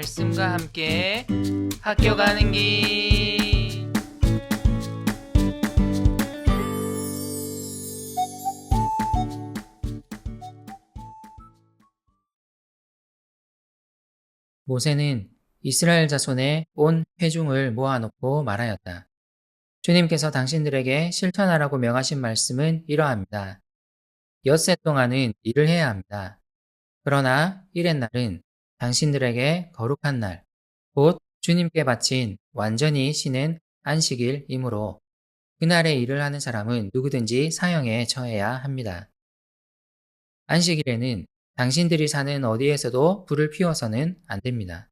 말씀과 함께 학교 가는 길. 모세는 이스라엘 자손의 온 회중을 모아놓고 말하였다. 주님께서 당신들에게 실천하라고 명하신 말씀은 이러합니다. 엿새 동안은 일을 해야 합니다. 그러나 일의 날은 당신들에게 거룩한 날, 곧 주님께 바친 완전히 쉬는 안식일이므로 그날에 일을 하는 사람은 누구든지 사형에 처해야 합니다. 안식일에는 당신들이 사는 어디에서도 불을 피워서는 안 됩니다.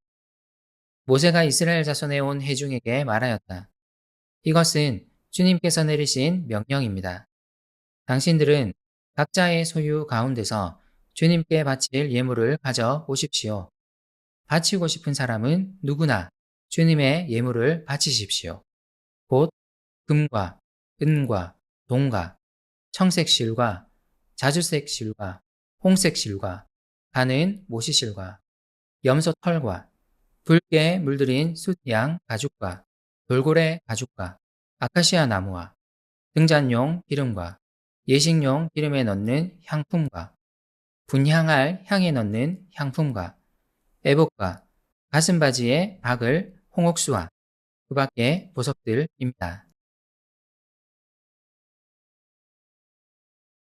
모세가 이스라엘 자손에 온 회중에게 말하였다. 이것은 주님께서 내리신 명령입니다. 당신들은 각자의 소유 가운데서 주님께 바칠 예물을 가져 오십시오. 바치고 싶은 사람은 누구나 주님의 예물을 바치십시오. 곧 금과 은과 동과 청색 실과 자주색 실과 홍색 실과 가는 모시실과 염소 털과 붉게 물들인 숫양 가죽과 돌고래 가죽과 아카시아 나무와 등잔용 기름과 예식용 기름에 넣는 향품과 분향할 향에 넣는 향품과 애복과 가슴바지에 박을 홍옥수와 그 밖의 보석들입니다.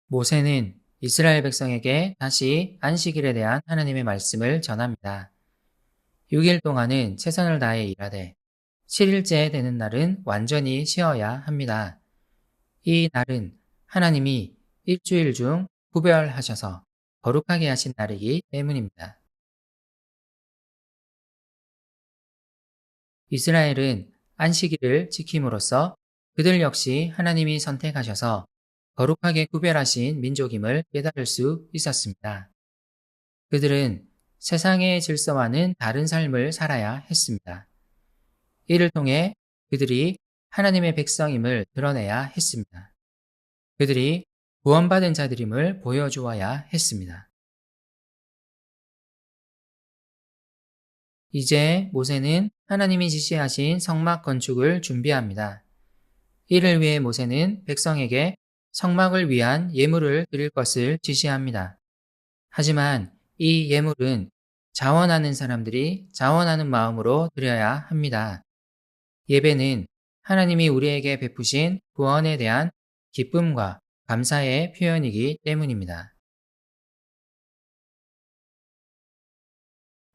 모세는 이스라엘 백성에게 다시 안식일에 대한 하나님의 말씀을 전합니다. 6일 동안은 최선을 다해 일하되 7일째 되는 날은 완전히 쉬어야 합니다. 이 날은 하나님이 일주일 중 구별하셔서 거룩하게 하신 날이기 때문입니다. 이스라엘은 안식일을 지킴으로써 그들 역시 하나님이 선택하셔서 거룩하게 구별하신 민족임을 깨달을 수 있었습니다. 그들은 세상의 질서와는 다른 삶을 살아야 했습니다. 이를 통해 그들이 하나님의 백성임을 드러내야 했습니다. 그들이 구원받은 자들임을 보여주어야 했습니다. 이제 모세는 하나님이 지시하신 성막 건축을 준비합니다. 이를 위해 모세는 백성에게 성막을 위한 예물을 드릴 것을 지시합니다. 하지만 이 예물은 자원하는 사람들이 자원하는 마음으로 드려야 합니다. 예배는 하나님이 우리에게 베푸신 구원에 대한 기쁨과 감사의 표현이기 때문입니다.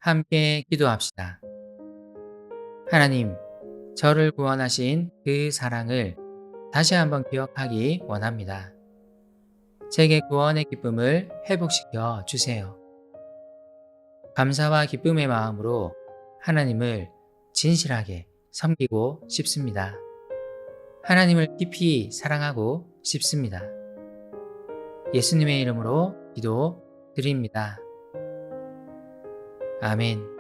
함께 기도합시다. 하나님, 저를 구원하신 그 사랑을 다시 한번 기억하기 원합니다. 제게 구원의 기쁨을 회복시켜 주세요. 감사와 기쁨의 마음으로 하나님을 진실하게 섬기고 싶습니다. 하나님을 깊이 사랑하고 싶습니다. 예수님의 이름으로 기도 드립니다. 아멘.